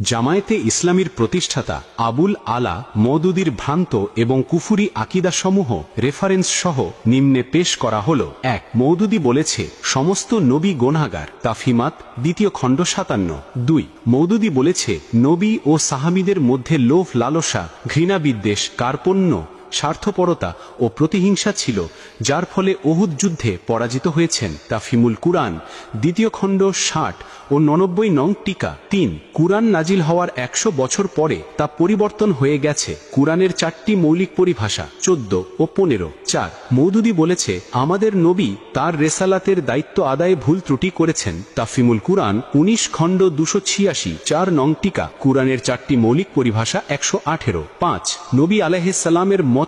জামায়াতে ইসলামীর প্রতিষ্ঠাতা আবুল আলা মদুদির ভ্রান্ত এবং কুফুরি আকিদাসমূহ রেফারেন্স সহ নিম্নে পেশ করা হল। এক মৌদুদি বলেছে, সমস্ত নবী গোনাগার তাফিমাত দ্বিতীয় খণ্ড সাতান্ন। দুই মৌদুদি বলেছে, নবী ও সাহাবিদের মধ্যে লোভ লালসা ঘৃণাবিদ্বেষ, কার্পণ্য স্বার্থপরতা ও প্রতিহিংসা ছিল, যার ফলে ওহুদ যুদ্ধে পরাজিত হয়েছেন তাফিমুল কুরআন, দ্বিতীয় খণ্ড ষাট ও ননব্বই নং টিকা তিন। কুরআন নাজিল হওয়ার একশো বছর পরে তা পরিবর্তন হয়ে গেছে। কুরআনের চারটি মৌলিক পরিভাষা চোদ্দ ও পনেরো। চার। মৌদুদি বলেছে, আমাদের নবী তার রেসালাতের দায়িত্ব আদায়ে ভুল ত্রুটি করেছেন। তাফিমুল কুরআন উনিশ খণ্ড দুশো ছিয়াশি চার নং টিকা। কুরআনের চারটি মৌলিক পরিভাষা একশো আঠেরো। পাঁচ। নবী আলাহিসাল্লামের মতো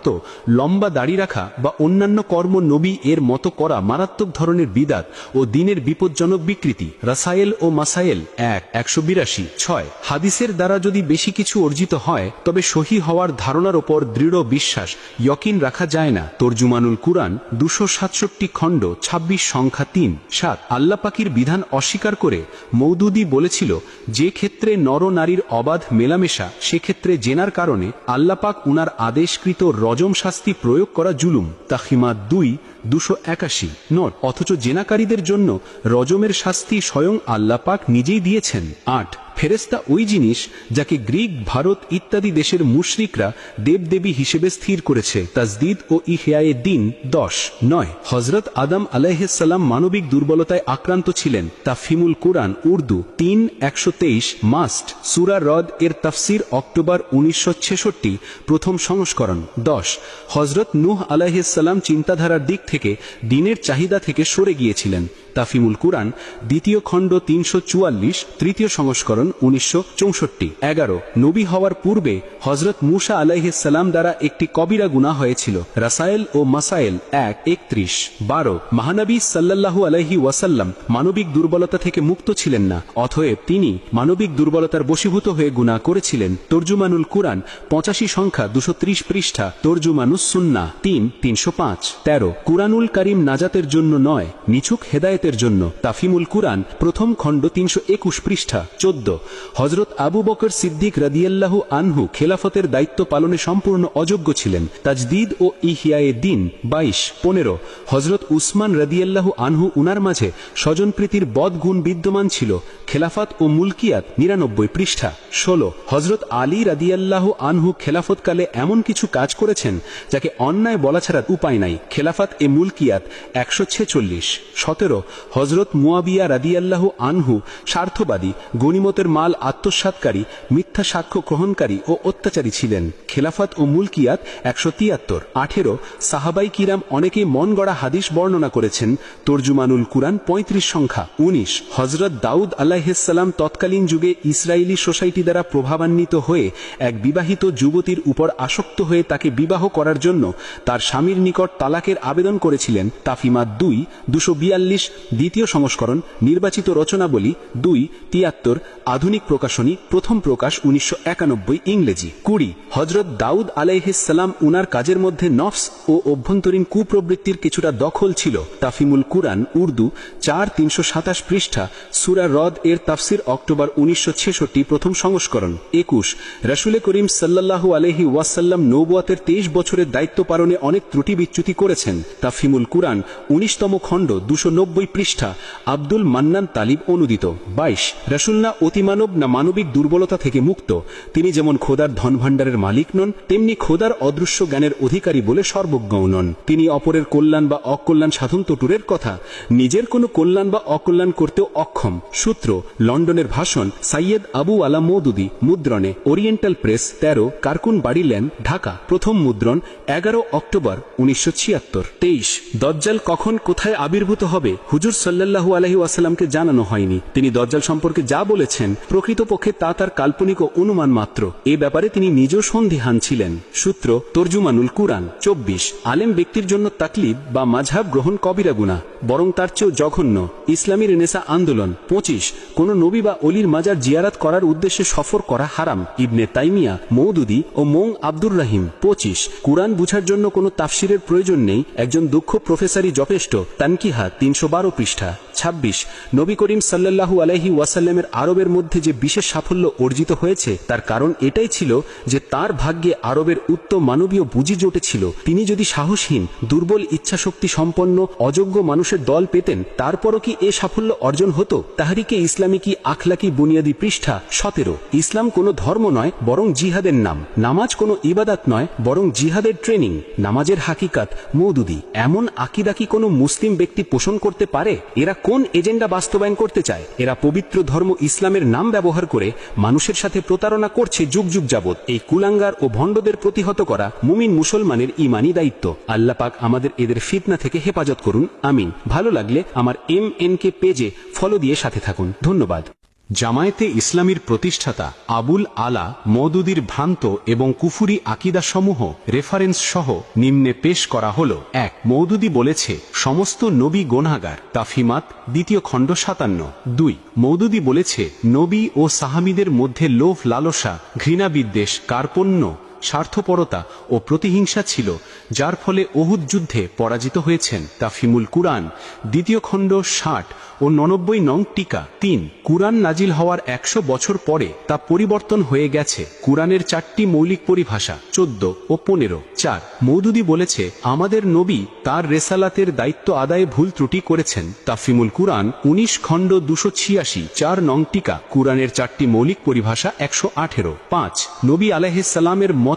লম্বা দাড়ি রাখা বা অন্যান্য কর্ম নবী এর মতো করা মারাত্মক ধরনের বিদাত ও দিনের বিপজ্জনক বিকৃতি। রাসায়েল ও মাসায়েল এক, একশো বিরাশি, ছয়। হাদিসের দ্বারা যদি বেশি কিছু অর্জিত হয়, তবে সহি হওয়ার ধারণার ওপর দৃঢ় বিশ্বাস ইয়কিন রাখা যায় না। তর্জুমানুল কুরআন দুশো সাতষট্টি খণ্ড ২৬ সংখ্যা তিন, সাত। আল্লাপাকির বিধান অস্বীকার করে মৌদুদি বলেছিল, যে ক্ষেত্রে নর নারীর অবাধ মেলামেশা সেক্ষেত্রে জেনার কারণে আল্লাপাক উনার আদেশকৃত রজম শাস্তি প্রয়োগ করা জুলুম তাহিমা দুই, দুশো একাশি। নট অথচ জেনাকারীদের জন্য রজমের শাস্তি স্বয়ং আল্লাপাক নিজেই দিয়েছেন। আট ফেরেস্তা ওই জিনিস যাকে গ্রিক, ভারত ইত্যাদি দেশের মুশরিকরা দেবদেবী হিসেবে স্থির করেছে। তাজদিদ ও ইহিয়ায়ে দিন দশ, নয়। হজরত আদম আলাইসাল্লাম মানবিক দুর্বলতায় আক্রান্ত ছিলেন। তা ফিমুল কোরআন, উর্দু, তিন, একশো তেইশ, মাস্ট, সুরা রদ এর তাফসির অক্টোবর উনিশশো ছেষট্টি, প্রথম সংস্করণ, দশ। হজরত নূহ আলাইসাল্লাম চিন্তাধারার দিক থেকে দিনের চাহিদা থেকে সরে গিয়েছিলেন। তাফিমুল কুরআন, দ্বিতীয় খণ্ড তিনশো চুয়াল্লিশ, তৃতীয় সংস্করণ উনিশশো চৌষট্টি। এগারো, নবী হওয়ার পূর্বে হজরত মুসা আলাইহিসাল্লাম দ্বারা একটি কবিরা গুণা হয়েছিল, রাসায়েল ও মাসাইল এক, একত্রিশ। বারো, মহানবী সাল্লাল্লাহু আলাইহি ওয়াসাল্লাম মানবিক দুর্বলতা থেকে মুক্ত ছিলেন না, অতএব তিনি মানবিক দুর্বলতার বশীভূত হয়ে গুণা করেছিলেন। তর্জুমানুল কুরআন, পঁচাশি সংখ্যা দুশো পৃষ্ঠা, তর্জুমানুস সুন্না তিন, তিনশো পাঁচ। তেরো, কুরআনুল করিম নাজাতের জন্য নয়, নিছুক হেদায়েতের জন্য তাফিমুল কুরআন প্রথম খণ্ড তিনশো একুশ পৃষ্ঠা, চোদ্দ। হজরত আবু বকর সিদ্দিক রাদিয়াল্লাহু আনহু খেলাফতের দায়িত্ব পালনে সম্পূর্ণ অযোগ্য ছিলেন। তাজদিদ ও ইহিয়ায়ে দিন বাইশ, পনেরো। হজরত উসমান রাদিয়াল্লাহু আনহু উনার মাঝে স্বজনপ্রীতির বদগুণ বিদ্যমান ছিল। খেলাফত ও মুলকিয়াত নিরানব্বই পৃষ্ঠা, ষোলো। হজরত আলী রাদিয়াল্লাহু আনহু খেলাফতকালে এমন কিছু কাজ করেছেন যাকে অন্যায় বলা ছাড়া উপায় নাই। খেলাফত এ মুলকিয়াত একশো ছেচল্লিশ। সতেরো। হজরত মুয়াবিয়া রাদিয়াল্লাহু আনহু স্বার্থবাদী, গণিমতের মাল আত্মসাতকারী মিথ্যা সাক্ষ্য গ্রহণকারী ও অত্যাচারী ছিলেন। খেলাফত ও মুলকিয়াত একশো তিয়াত্তর। আঠেরো, সাহাবাই কিরাম অনেকে মন গড়া হাদিস বর্ণনা করেছেন, তর্জুমানুল কুরআন পঁয়ত্রিশ সংখ্যা। উনিশ হজরত দাউদ আলাহিসাল্লাম তৎকালীন যুগে ইসরায়েলি সোসাইটি দ্বারা প্রভাবান্বিত হয়ে এক বিবাহিত যুবতীর উপর আসক্ত হয়ে তাকে বিবাহ করার জন্য তার স্বামীর নিকট তালাকের আবেদন করেছিলেন। তাফিমা দুই, দুশো বিয়াল্লিশ দ্বিতীয় সংস্করণ, নির্বাচিত রচনাবলী দুই, তিয়াত্তর, আধুনিক প্রকাশনী, প্রথম প্রকাশ উনিশশো একানব্বই ইংরেজি। কুড়ি, হজরত দাউদ আলাইহিসাল্লাম উনার কাজের মধ্যে নফস ও অভ্যন্তরীণ কুপ্রবৃত্তির কিছুটা দখল ছিল। তাফিমুল কুরআন, উর্দু, চার তিনশো সাতাশ পৃষ্ঠা, সুরা রদ এর তাফসির অক্টোবর উনিশশো ছেষট্টি প্রথম সংস্করণ। একুশ, রাসুলে করিম সাল্লাহু আলহি ওয়াসাল্লাম নৌবুয়াতের তেইশ বছরের দায়িত্ব পালনে অনেক ত্রুটি বিচ্যুতি করেছেন। তাফিমুল কুরআন, উনিশতম খণ্ড, দুশো নব্বই পৃষ্ঠা আব্দুল মান্নান তালিব অনুদিত। বাইশ রসুল্না অতিমানব না মানবিক দুর্বলতা থেকে মুক্ত। তিনি যেমন খোদার ধনভাণ্ডারের মালিক নন, তেমনি খোদার অদৃশ্য জ্ঞানের অধিকারী বলে সর্বজ্ঞ নন। তিনি অপরের কল্যাণ বা অকল্যাণ সাধন তো টুরের কথা, নিজের কোনো কল্যাণ বা অকল্যাণ করতেও অক্ষম। সূত্র, লন্ডনের ভাষণ, সাইয়েদ আবু আলা মৌদুদি, মুদ্রণে, ওরিয়েন্টাল প্রেস, তেরো, কার্কুন বাড়ি ঢাকা। প্রথম মুদ্রণ, এগারো অক্টোবর, উনিশশো ছিয়াত্তর। তেইশ, দজ্জাল কখন কোথায় আবির্ভূত হবে? হুজুর সাল্লাহু আলহি ওয়াসাল্লামকে জানানো হয়নি। তিনি দজ্জাল সম্পর্কে যা বলেছেন, প্রকৃতপক্ষে তা তার কাল্পনিক ও অনুমান মাত্র। এ ব্যাপারে তিনি নিজ সন্ধিহান ছিলেন। সূত্র তর্জুমানুল কুরআন, চব্বিশ। আলেম ব্যক্তির জন্য তাকলিব বা মাঝহাব গ্রহণ কবিরা গুণা বরং তার চেয়েও জঘন্য। ইসলামী রেনেসা আন্দোলন, পঁচিশ। কোন নবী বা অলির মাজার জিয়ারাত করার উদ্দেশ্যে সফর করা হারাম। ইবনে তাইমিয়া মৌদুদি ও মৌ আব্দুর রাহিম, পঁচিশ। কুরআন বুঝার জন্য কোনো তাফসিরের প্রয়োজন নেই। একজন দক্ষ প্রফেসরই যথেষ্ট। তানকিহা, তিনশো বারো পৃষ্ঠা। ২৬ নবী করিম সাল্লাল্লাহু আলহি ওয়াসাল্লামের আরবের মধ্যে যে বিশেষ সাফল্য অর্জিত হয়েছে, তার কারণ এটাই ছিল যে তার ভাগ্যে আরবের উত্তম মানবীয় বুঝি জোটেছিল। তিনি যদি সাহসহীন, দুর্বল ইচ্ছাশক্তি সম্পন্ন, অযোগ্য মানুষের দল পেতেন, তারপরও কি এ সাফল্য অর্জন হতো? তাহারিকে ইসলামী কি আখলাকি বুনিয়াদী পৃষ্ঠা? সতেরো, ইসলাম কোনো ধর্ম নয়, বরং জিহাদের নাম। নামাজ কোনো ইবাদাত নয়, বরং জিহাদের ট্রেনিং। নামাজের হাকিকাত মৌদুদি এমন আকিদা কি কোনো মুসলিম ব্যক্তি পোষণ করতে পারে? এরা কোন এজেন্ডা বাস্তবায়ন করতে চায়? এরা পবিত্র ধর্ম ইসলামের নাম ব্যবহার করে মানুষের সাথে প্রতারণা করছে যুগ যুগ যাবৎ। এই কুলাঙ্গার ও ভণ্ডদের প্রতিহত করা মুমিন মুসলমানের ইমানি দায়িত্ব। আল্লাহ পাক আমাদের এদের ফিতনা থেকে হেফাজত করুন। আমিন। ভালো লাগলে আমার এম এন কে পেজে ফলো দিয়ে সাথে থাকুন। ধন্যবাদ। জামায়াতে ইসলামীর প্রতিষ্ঠাতা আবুল আলা মদুদির ভ্রান্ত এবং কুফুরি আকিদাসমূহ রেফারেন্স সহ নিম্নে পেশ করা হল। এক, মৌদুদি বলেছে, সমস্ত নবী গোনাগার তাফিমাত দ্বিতীয় খণ্ড সাতান্ন। দুই, মৌদুদি বলেছে, নবী ও সাহামিদের মধ্যে লোভ লালসা ঘৃণাবিদ্বেষ, কার্পণ্য স্বার্থপরতা ও প্রতিহিংসা ছিল, যার ফলে অহুদ যুদ্ধে পরাজিত হয়েছেন তাফিমুল কুরআন, দ্বিতীয় খণ্ড ষাট ও ননব্বই নং টিকা তিন। কুরআন নাজিল হওয়ার একশো বছর পরে তা পরিবর্তন হয়ে গেছে। কুরআনের চারটি মৌলিক পরিভাষা চোদ্দ ও পনেরো। চার। মৌদুদি বলেছে, আমাদের নবী তার রেসালাতের দায়িত্ব আদায়ে ভুল ত্রুটি করেছেন। তাফিমুল কুরআন উনিশ খণ্ড দুশো ছিয়াশি চার নং টিকা। কুরআনের চারটি মৌলিক পরিভাষা একশো আঠেরো। পাঁচ। নবী আলাহিসাল্লামের মতো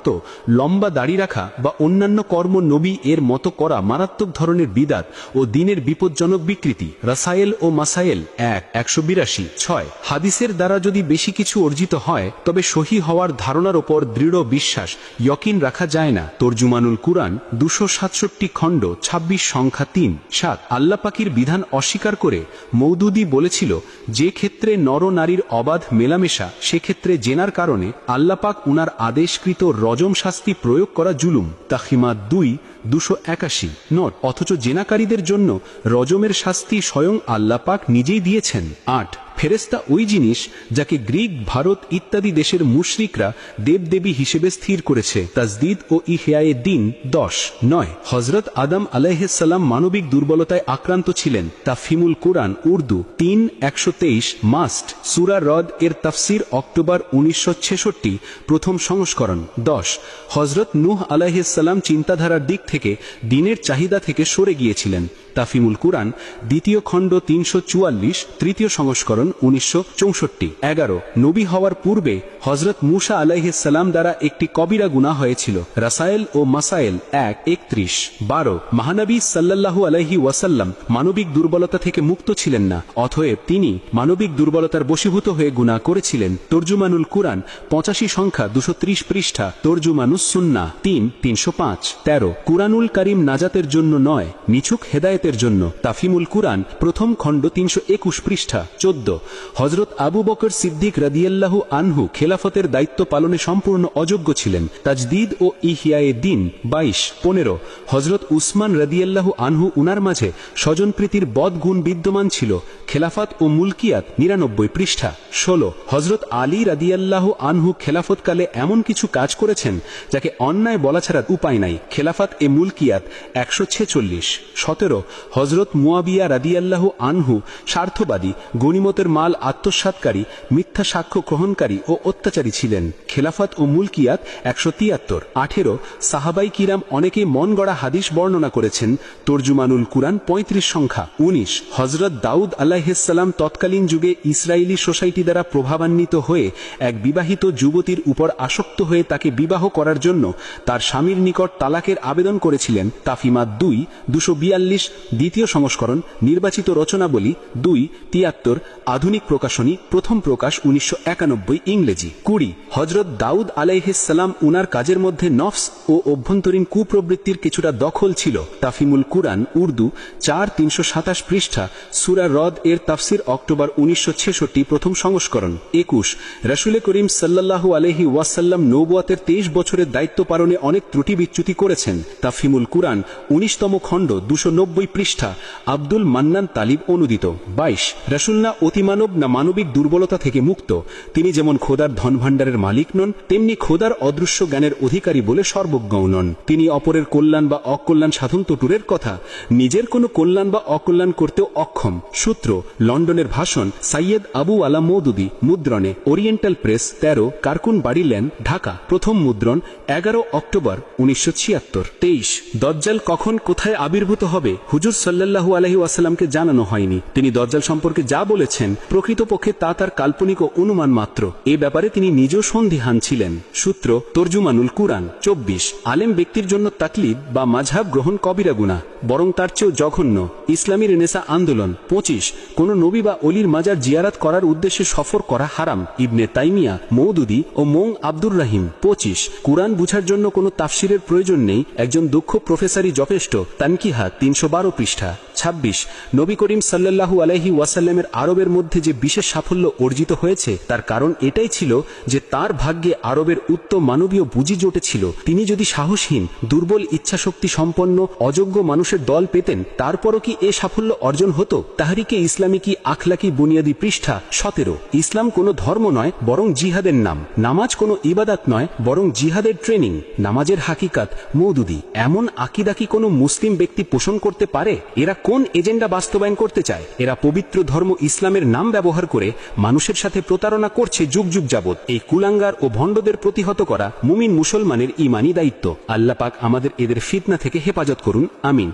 লম্বা দাড়ি রাখা বা অন্যান্য কর্ম নবী এর মতো করা মারাত্মক ধরনের বিদাত ও দিনের বিপজ্জনক বিকৃতি। রাসায়েল ও মাসায়েল এক, একশো বিরাশি, ছয়। হাদিসের দ্বারা যদি বেশি কিছু অর্জিত হয়, তবে সহি হওয়ার ধারণার ওপর দৃঢ় বিশ্বাস ইয়কিন রাখা যায় না। তর্জুমানুল কুরআন দুশো সাতষট্টি খণ্ড ২৬ সংখ্যা তিন, সাত। আল্লাপাকির বিধান অস্বীকার করে মৌদুদি বলেছিল, যে ক্ষেত্রে নর নারীর অবাধ মেলামেশা সেক্ষেত্রে জেনার কারণে আল্লাপাক উনার আদেশকৃত রজম শাস্তি প্রয়োগ করা জুলুম তাহিমা দুই, দুশো একাশি। নট, অথচ জেনাকারীদের জন্য রজমের শাস্তি স্বয়ং আল্লাপাক নিজেই দিয়েছেন। আট ফেরেস্তা ওই জিনিস যাকে গ্রিক, ভারত ইত্যাদি দেশের মুশরিকরা দেবদেবী হিসেবে স্থির করেছে। তাজদিদ ও ইহিয়ায়ে দিন দশ, নয়। হজরত আদম আলাইসাল্লাম মানবিক দুর্বলতায় আক্রান্ত ছিলেন। তা ফিমুল কোরআন, উর্দু, তিন, একশো তেইশ, মাস্ট, সুরা রদ এর তাফসির অক্টোবর উনিশশো ছেষট্টি, প্রথম সংস্করণ, দশ। হজরত নূহ আলাইসাল্লাম চিন্তাধারার দিক থেকে দিনের চাহিদা থেকে সরে গিয়েছিলেন। তাফিমুল কুরআন, দ্বিতীয় খণ্ড তিনশো চুয়াল্লিশ, তৃতীয় সংস্করণ উনিশশো এগারো, নবী হওয়ার পূর্বে হজরত মুসা আলাইহিসাল্লাম দ্বারা একটি কবিরা গুণা হয়েছিল, রাসায়েল ও মাসাইল এক, একত্রিশ। বারো, মহানবী সাল্লাল্লাহু আলাইহি ওয়াসাল্লাম মানবিক দুর্বলতা থেকে মুক্ত ছিলেন না অথয়েব তিনি মানবিক দুর্বলতার বশীভূত হয়ে গুণা করেছিলেন। তর্জুমানুল কুরআন, পঁচাশি সংখ্যা দুশো ত্রিশ পৃষ্ঠা, তর্জুমানুস সুন্না তিন, তিনশো পাঁচ। তেরো, কুরআনুল করিম নাজাতের জন্য নয়, নিছুক হেদায়েতের জন্য তাফিমুল কুরআন প্রথম খণ্ড তিনশো একুশ পৃষ্ঠা, চোদ্দ। হজরত আবু বকর সিদ্দিক রাদিয়াল্লাহু আনহু খেলাফতের দায়িত্ব পালনে সম্পূর্ণ অযোগ্য ছিলেন। তাজদিদ ও ইহিয়ায়ে দিন, বাইশ, পনেরো। হজরত উসমান রাদিয়াল্লাহু আনহু উনার মাঝে স্বজনপ্রীতির বদ গুণ বিদ্যমান ছিল, খেলাফত ও মুলকিয়াত নিরানব্বই পৃষ্ঠা, ষোলো। হজরত আলী রাদিয়াল্লাহু আনহু খেলাফতকালে এমন কিছু কাজ করেছেন যাকে অন্যায় বলা ছাড়া উপায় নাই, খেলাফত এ মুলকিয়াত একশো ছেচল্লিশ। সতেরো। হজরত মুয়াবিয়া রাদিয়াল্লাহু আনহু স্বার্থবাদী, গণিমতের মাল আত্মসাতকারী মিথ্যা সাক্ষ্য গ্রহণকারী ও অত্যাচারী ছিলেন। খেলাফত ও মুলকিয়াত একশো তিয়াত্তর। আঠেরো, সাহাবাই কিরাম অনেকে মন গড়া হাদিস বর্ণনা করেছেন, তর্জুমানুল কুরআন পঁয়ত্রিশ সংখ্যা। উনিশ হজরত দাউদ আলাহিসাল্লাম তৎকালীন যুগে ইসরায়েলি সোসাইটি দ্বারা প্রভাবান্বিত হয়ে এক বিবাহিত যুবতীর উপর আসক্ত হয়ে তাকে বিবাহ করার জন্য তার স্বামীর নিকট তালাকের আবেদন করেছিলেন। তাফিমা দুই, দুশো বিয়াল্লিশ দ্বিতীয় সংস্করণ, নির্বাচিত রচনাবলী দুই, তিয়াত্তর, আধুনিক প্রকাশনী, প্রথম প্রকাশ উনিশশো একানব্বই ইংরেজি। কুড়ি, হজরত দাউদ আলাইহিসাল্লাম উনার কাজের মধ্যে নফস ও অভ্যন্তরীণ কুপ্রবৃত্তির কিছুটা দখল ছিল। তাফিমুল কুরআন, উর্দু, চার তিনশো সাতাশ পৃষ্ঠা, সুরা রদ এর তাফসির অক্টোবর উনিশশো ছেষট্টি প্রথম সংস্করণ। একুশ, রসুল করিম সাল্লাহু আলহি ওয়াসাল্লাম নৌবুয়াতের তেইশ বছরের দায়িত্ব পালনে অনেক ত্রুটি বিচ্যুতি করেছেন। তাফিমুল কুরআন, উনিশতম খণ্ড, দুশো নব্বই পৃষ্ঠা আব্দুল মান্নান তালিব অনুদিত। বাইশ রাসুল না অতিমানব না মানবিক দুর্বলতা থেকে মুক্ত। তিনি যেমন খোদার ধন ভাণ্ডারের মালিক নন, তেমনি খোদার অদৃশ্য জ্ঞানের অধিকারী বলে সর্বজ্ঞও নন। তিনি অপরের কল্যাণ বা অকল্যাণ সাধন তো দূরের কথা, নিজের কোনো কল্যাণ বা অকল্যাণ করতেও অক্ষম। সূত্র, লন্ডনের ভাষণ, সাইয়েদ আবু আলা মৌদুদি, মুদ্রণে, ওরিয়েন্টাল প্রেস, তেরো, কার্কুন বাড়ি লেন ঢাকা। প্রথম মুদ্রণ, এগারো অক্টোবর, উনিশশো ছিয়াত্তর। তেইশ, দজ্জাল কখন কোথায় আবির্ভূত হবে? হুজুর সাল্লাল্লাহু আলহি ওয়াসাল্লামকে জানানো হয়নি। তিনি দজ্জাল সম্পর্কে যা বলেছেন, প্রকৃতপক্ষে তা তার কাল্পনিক ও অনুমান মাত্র। এ ব্যাপারে তিনি নিজেও সন্দিহান ছিলেন। সূত্র, তর্জুমানুল কুরআন, চব্বিশ। আলেম ব্যক্তির জন্য তাকলিদ বা মাঝহাব গ্রহণ কবিরা গুণা বরং তার চেয়েও জঘন্য। ইসলামী রেনেসা আন্দোলন, পঁচিশ। কোন নবী বা অলির মাজার জিয়ারাত করার উদ্দেশ্যে সফর করা হারাম। ইবনে তাইমিয়া মৌদুদি ও মৌ আব্দুর রাহিম, পঁচিশ। কুরআন বুঝার জন্য কোনো তাফসিরের প্রয়োজন নেই। একজন দক্ষ প্রফেসরই যথেষ্ট। তানকিহা, তিনশো বারো পৃষ্ঠা, ছাব্বিশ, নবী করিম সাল্লাল্লাহু আলহি ওয়াসাল্লামের আরবের মধ্যে যে বিশেষ সাফল্য অর্জিত হয়েছে, তার কারণ এটাই ছিল যে তার ভাগ্যে আরবের উত্তম মানবীয় বুঝি জোটেছিল। তিনি যদি সাহসহীন, দুর্বল ইচ্ছাশক্তি সম্পন্ন, অযোগ্য মানুষের দল পেতেন, তারপরও কি এ সাফল্য অর্জন হতো? তাহারিকে ইসলামী কি আখলাকি বুনিয়াদী পৃষ্ঠা? সতেরো, ইসলাম কোনো ধর্ম নয়, বরং জিহাদের নাম। নামাজ কোনো ইবাদাত নয়, বরং জিহাদের ট্রেনিং। নামাজের হাকিকাত মৌদুদি এমন আকিদা কি কোনো মুসলিম ব্যক্তি পোষণ করতে পারে? এরা কোন এজেন্ডা বাস্তবায়ন করতে চায়? এরা পবিত্র ধর্ম ইসলামের নাম ব্যবহার করে মানুষের সাথে প্রতারণা করছে যুগ যুগ যাবৎ। এই কুলাঙ্গার ও ভণ্ডদের প্রতিহত করা মুমিন মুসলমানের ইমানি দায়িত্ব। আল্লাপাক আমাদের এদের ফিতনা থেকে হেফাজত করুন। আমিন।